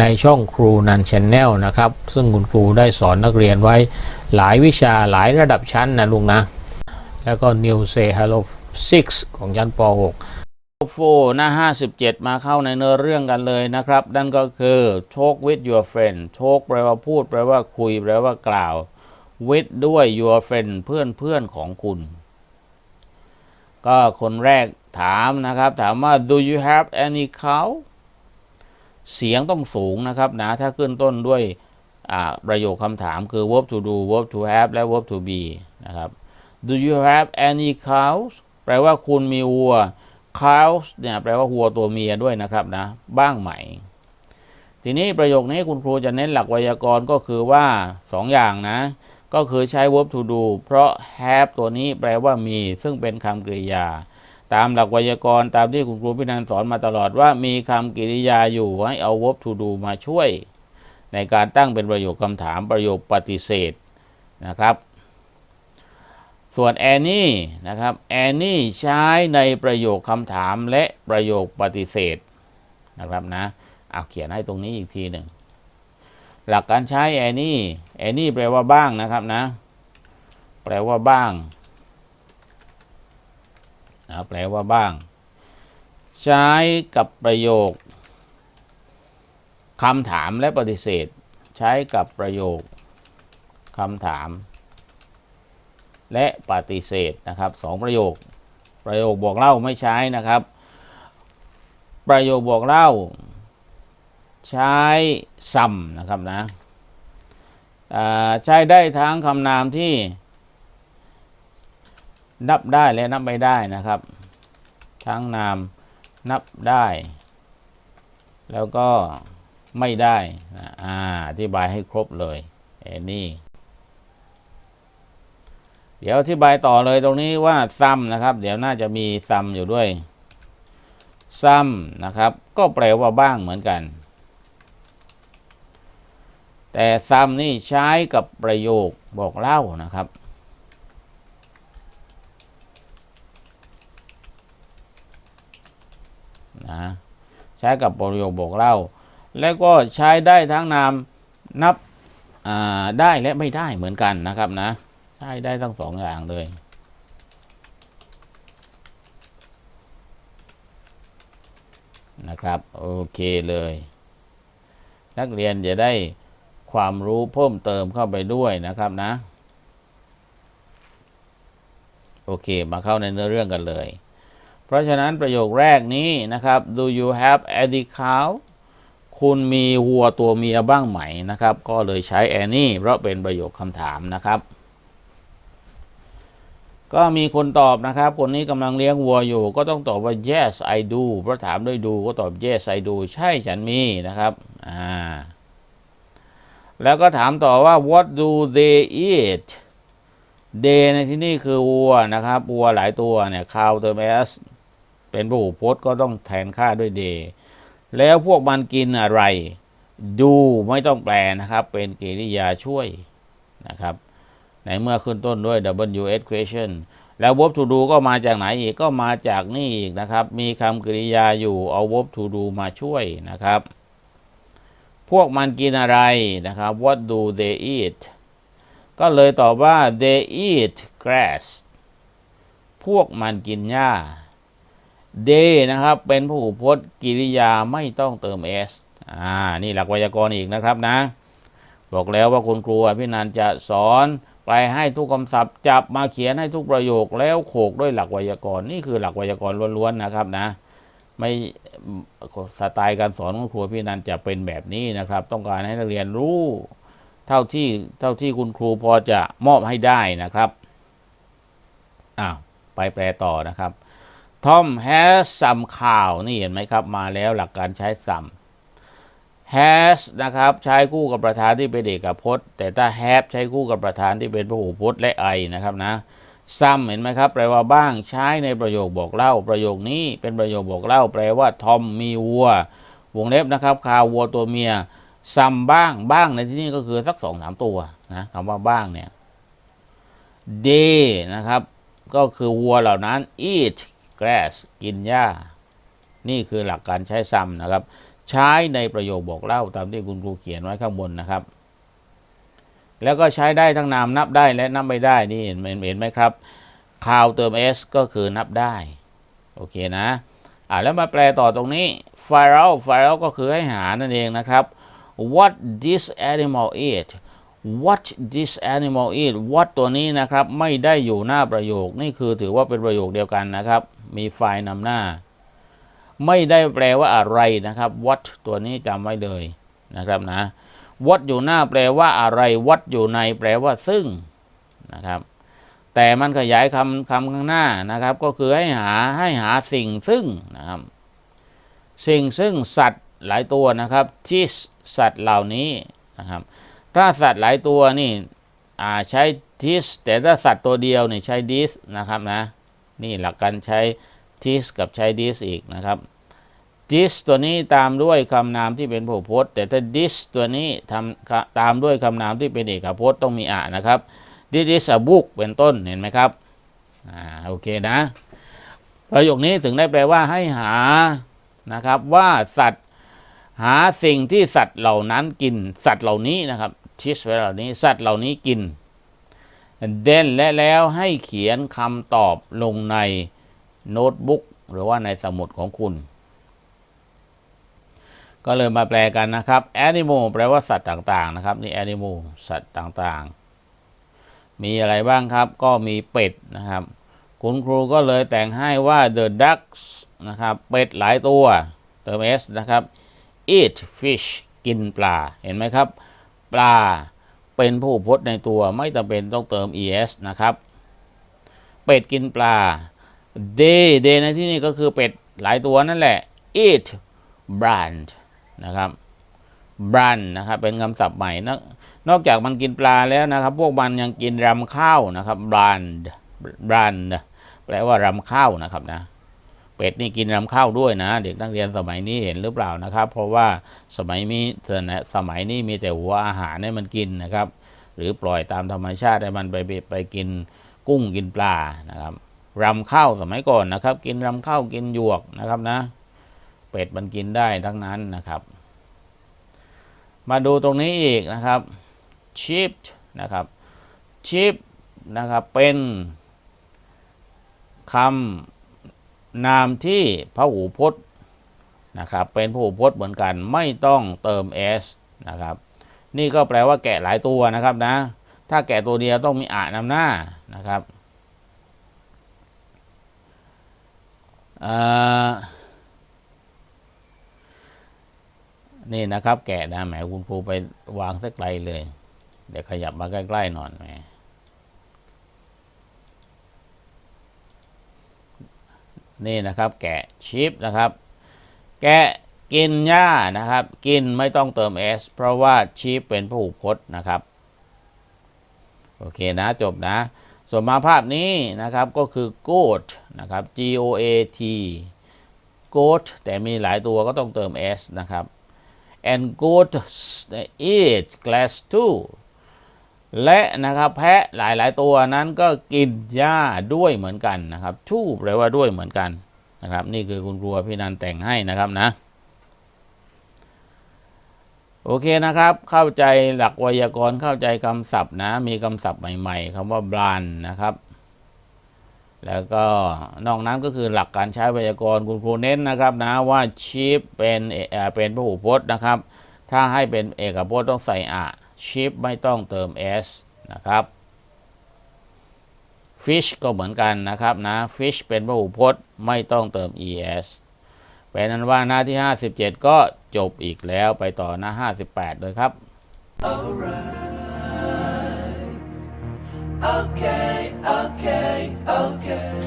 ในช่องครูนันชแนลนะครับ ซึ่งคุณครูได้สอนนักเรียนไว้หลายวิชาหลายระดับชั้นนะลุงนะ แล้วก็ New Say Hello 6 ของชั้นป .6 โฟหน้า 57 มาเข้าในเนื้อเรื่องกันเลยนะครับ นั่นก็คือ talk with your friend talk แปลว่าพูด แปลว่าคุย แปลว่ากล่าว with ด้วย your friend เพื่อนเพื่อนของคุณ ก็คนแรกถามนะครับ ถามว่า do you have any cow เสียงต้องสูงนะครับนะถ้าขึ้นต้นด้วยประโยคคำถามคือ verb to do verb to have และ verb to be นะครับ do you have any cows แปลว่าคุณมีวัว cows เนี่ยแปลว่าวัวตัวเมียด้วยนะครับนะบ้างไหม ทีนี้ประโยคนี้คุณครูจะเน้นหลักไวยากรณ์ก็คือว่าสองอย่างนะ ก็คือใช้ verb to do เพราะ have ตัวนี้แปลว่ามี ซึ่งเป็นคำกริยา ตามหลักไวยากรณ์ตามที่คุณครูพินันสอนมาตลอดว่ามีคำกริยาอยู่ให้เอา verb to do มาช่วย ในการตั้งเป็นประโยคคำถามประโยคปฏิเสธนะครับ ส่วน any นะครับ any ใช้ในประโยคคำถามและประโยคปฏิเสธนะครับนะเอาเขียนให้ตรงนี้อีกทีหนึ่งหลักการใช้ any any แปลว่าบ้างนะครับนะ แปลว่าบ้าง นะแปลว่าบ้าง ใช้กับประโยคคำถามและปฏิเสธ ใช้กับประโยคคำถาม และปฏิเสธนะครับสองประโยค ประโยคบอกเล่าไม่ใช้นะครับ ประโยคบอกเล่า ใช้ซัมนะครับนะใช้ได้ทั้งคำนามที่ นับได้และนับไม่ได้นะครับ ทั้งนามนับได้ แล้วก็ไม่ได้นะอ่าอธิบายให้ครบเลยเอนี่เดี๋ยวอธิบายต่อเลยตรงนี้ว่าซ้ำนะครับ เดี๋ยวน่าจะมีซ้ำอยู่ด้วย ซ้ำนะครับ ก็แปลว่าบ้างเหมือนกัน แต่ซ้ำนี่ใช้กับประโยคบอกเล่านะครับ นะใช้กับประโยคบอกเล่า แล้วก็ใช้ได้ทั้งนามนับได้และไม่ได้เหมือนกันนะครับนะใช้ได้ทั้งสองอย่างเลยนะครับโอเคเลย นักเรียนจะได้ความรู้เพิ่มเติมเข้าไปด้วยนะครับนะ โอเค มาเข้าในเนื้อเรื่องกันเลย เพราะฉะนั้นประโยคแรกนี้นะครับ do you have any cow คุณมีวัวตัวเมียบ้างไหมนะครับ ก็เลยใช้ any เพราะเป็นประโยคคำถามนะครับ ก็มีคนตอบนะครับ คนนี้กำลังเลี้ยงวัวอยู่ ก็ต้องตอบว่า yes I do เพราะถามด้วยดูก็ตอบ yes I do ใช่ฉันมีนะครับอ่าแล้วก็ถามต่อว่า what do they eat they ในที่นี่คือวัวนะครับวัวหลายตัวเนี่ย cow เติม s เป็นพหูพจน์ก็ต้องแทนค่าด้วย they แล้วพวกมันกินอะไร do ไม่ต้องแปลนะครับ เป็นกริยาช่วยนะครับ ในเมื่อขึ้นต้นด้วย WH question แล้ว verb to do ก็มาจากไหนอีกก็มาจากนี่อีกนะครับ มีคำกริยาอยู่เอา verb to do มาช่วยนะครับ พวกมันกินอะไรนะครับ what do they eat ก็เลยตอบว่า they eat grass พวกมันกินหญ้า they นะครับ เป็นพหูพจน์กิริยาไม่ต้องเติม s อ่า นี่หลักไวยากรณ์อีกนะครับนะ บอกแล้วว่าคุณครูอภินันจะสอนไปให้ทุกคำศัพท์จับมาเขียนให้ทุกประโยคแล้วโขกด้วยหลักไวยากรณ์นี่คือหลักไวยากรณ์ล้วนๆนะครับนะ ไม่สไตล์การสอนของครูอภินันจะเป็นแบบนี้นะครับ ต้องการให้นักเรียนรู้เท่าที่เท่าที่คุณครูพอจะมอบให้ได้นะครับอ้าวไปแปลต่อนะครับ Tom has some cow นี่เห็นไหมครับ มาแล้วหลักการใช้ some has นะครับ ใช้คู่กับประธานที่เป็นเอกพจน์ แต่ถ้า have ใช้คู่กับประธานที่เป็นพหูพจน์และ i นะครับนะ some เห็นไหมครับแปลว่าบ้างใช้ในประโยคบอกเล่า ประโยคนี้เป็นประโยคบอกเล่า แปลว่าทอมมีวัว วงเล็บนะครับคาวัวตัวเมียซัมบ้างบ้างในที่นี้ก็คือสักสองสามตัวนะคำว่าบ้างเนี่ย they นะครับ ก็คือวัวเหล่านั้น eat grass กินหญ้า นี่คือหลักการใช้ซัมนะครับ ใช้ในประโยคบอกเล่าตามที่คุณครูเขียนไว้ข้างบนนะครับ แล้วก็ใช้ได้ทั้งนามนับได้และนับไม่ได้นี่เห็นเห็นไหมครับคาวเติม s ก็คือนับได้ โอเคนะ อ่าแล้วมาแปลต่อตรงนี้ file file ก็คือให้หานั่นเองนะครับ what this animal eat what this animal eat what ตัวนี้นะครับ ไม่ได้อยู่หน้าประโยค นี่คือถือว่าเป็นประโยคเดียวกันนะครับ มีไฟล์นำหน้า ไม่ได้แปลว่าอะไรนะครับ what ตัวนี้จำไว้เลยนะครับนะ what อยู่หน้าแปลว่าอะไร what อยู่ในแปลว่าซึ่งนะครับ แต่มันขยายคำคำข้างหน้านะครับ ก็คือให้หาให้หาสิ่งซึ่งนะครับสิ่งซึ่งสัตว์หลายตัวนะครับที่สัตว์เหล่านี้นะครับ ถ้าสัตว์หลายตัวนี่ใช้ this แต่ถ้าสัตว์ตัวเดียวนี่ใช้ this นะครับนะ นี่หลักการใช้ this กับใช้ this อีกนะครับ this ตัวนี้ตามด้วยคำนามที่เป็นพหูพจน์ แต่ถ้า this ตัวนี้ทำตามด้วยคำนามที่เป็นเอกพจน์ต้องมีอะนะครับ this is a book เป็นต้นเห็นไหมครับอ่าโอเคนะ ประโยคนี้ถึงได้แปลว่าให้หานะครับว่าสัตว์หาสิ่งที่สัตว์เหล่านั้นกิน สัตว์เหล่านี้นะครับทิสเหล่านี้ สัตว์เหล่านี้กิน then และแล้วให้เขียนคำตอบลงในโน้ตบุ๊กหรือว่าในสมุดของคุณ ก็เลยมาแปลกันนะครับ animal แปลว่าสัตว์ต่างๆนะครับนี่ animal สัตว์ต่างๆ มีอะไรบ้างครับ ก็มีเป็ดนะครับ คุณครูก็เลยแต่งให้ว่า the ducks นะครับ เป็ดหลายตัวเติม s นะครับ eat fish กินปลา เห็นไหมครับ ปลา เป็นผู้พจน์ในตัวไม่จำเป็นต้องเติม es นะครับ เป็ดกินปลา they they ในที่นี้ก็คือเป็ดหลายตัวนั่นแหละ eat brand นะครับ brand นะครับ เป็นคำศัพท์ใหม่นอกนอกจากมันกินปลาแล้วนะครับ พวกมันยังกินรำข้าวนะครับ brand brand แปลว่ารำข้าวนะครับนะ เป็ดนี่กินรำข้าวด้วยนะ เด็กนักเรียนสมัยนี้เห็นหรือเปล่านะครับ เพราะว่าสมัยมีสมัยนี้มีแต่หัวอาหารให้มันกินนะครับ หรือปล่อยตามธรรมชาติให้มันไปไปไปกินกุ้งกินปลานะครับรำข้าวสมัยก่อนนะครับ กินรำข้าวกินหยวกนะครับนะ เป็ดมันกินได้ทั้งนั้นนะครับ มาดูตรงนี้อีกนะครับ sheep นะครับ sheep นะครับเป็นคำ นามที่พหูพจน์นะครับเป็นพหูพจน์เหมือนกันไม่ต้องเติม s นะครับนี่ก็แปลว่าแกะหลายตัวนะครับนะ ถ้าแกะตัวเดียวต้องมีอานำหน้านะครับนี่นะครับแกะนะแหมคุณครูไปวางสักไกลเลย เดี๋ยวขยับมาใกล้ๆหน่อยแหม นี่นะครับแกะชิปนะครับ แกะกินหญ้านะครับ กินไม่ต้องเติม s เพราะว่าชีพเป็นผู้พจน์นะครับโอเคนะจบนะ ส่วนมาภาพนี้นะครับก็คือ goat นะครับ g o a t goat แต่มีหลายตัวก็ต้องเติม s นะครับ and goats eat grass too และนะครับแพะหลาย ๆ ตัวนั้นก็กินหญ้าด้วยเหมือนกันนะครับทูแปลว่าด้วยเหมือนกันนะครับ นี่คือคุณครูพี่นันแต่งให้นะครับนะ โอเคนะครับ เข้าใจหลักไวยากรณ์เข้าใจคำศัพท์นะ มีคำศัพท์ใหม่ ๆคำว่าบรานนะครับ แล้วก็นอกนั้นก็คือหลักการใช้ไวยากรณ์คุณครูเน้นนะครับนะว่าชีพเป็นเอ่อเป็นพหูพจน์นะครับ ถ้าให้เป็นเอกพจน์ต้องใส่อะ ชีพไม่ต้องเติม s นะครับ fish ก็เหมือนกันนะครับนะ fish เป็นพหูพจน์ไม่ต้องเติม es เป็นนั้นว่าหน้าที่ 57 ก็จบอีกแล้วไปต่อหน้า 58 เลยครับ Okay, okay, okay.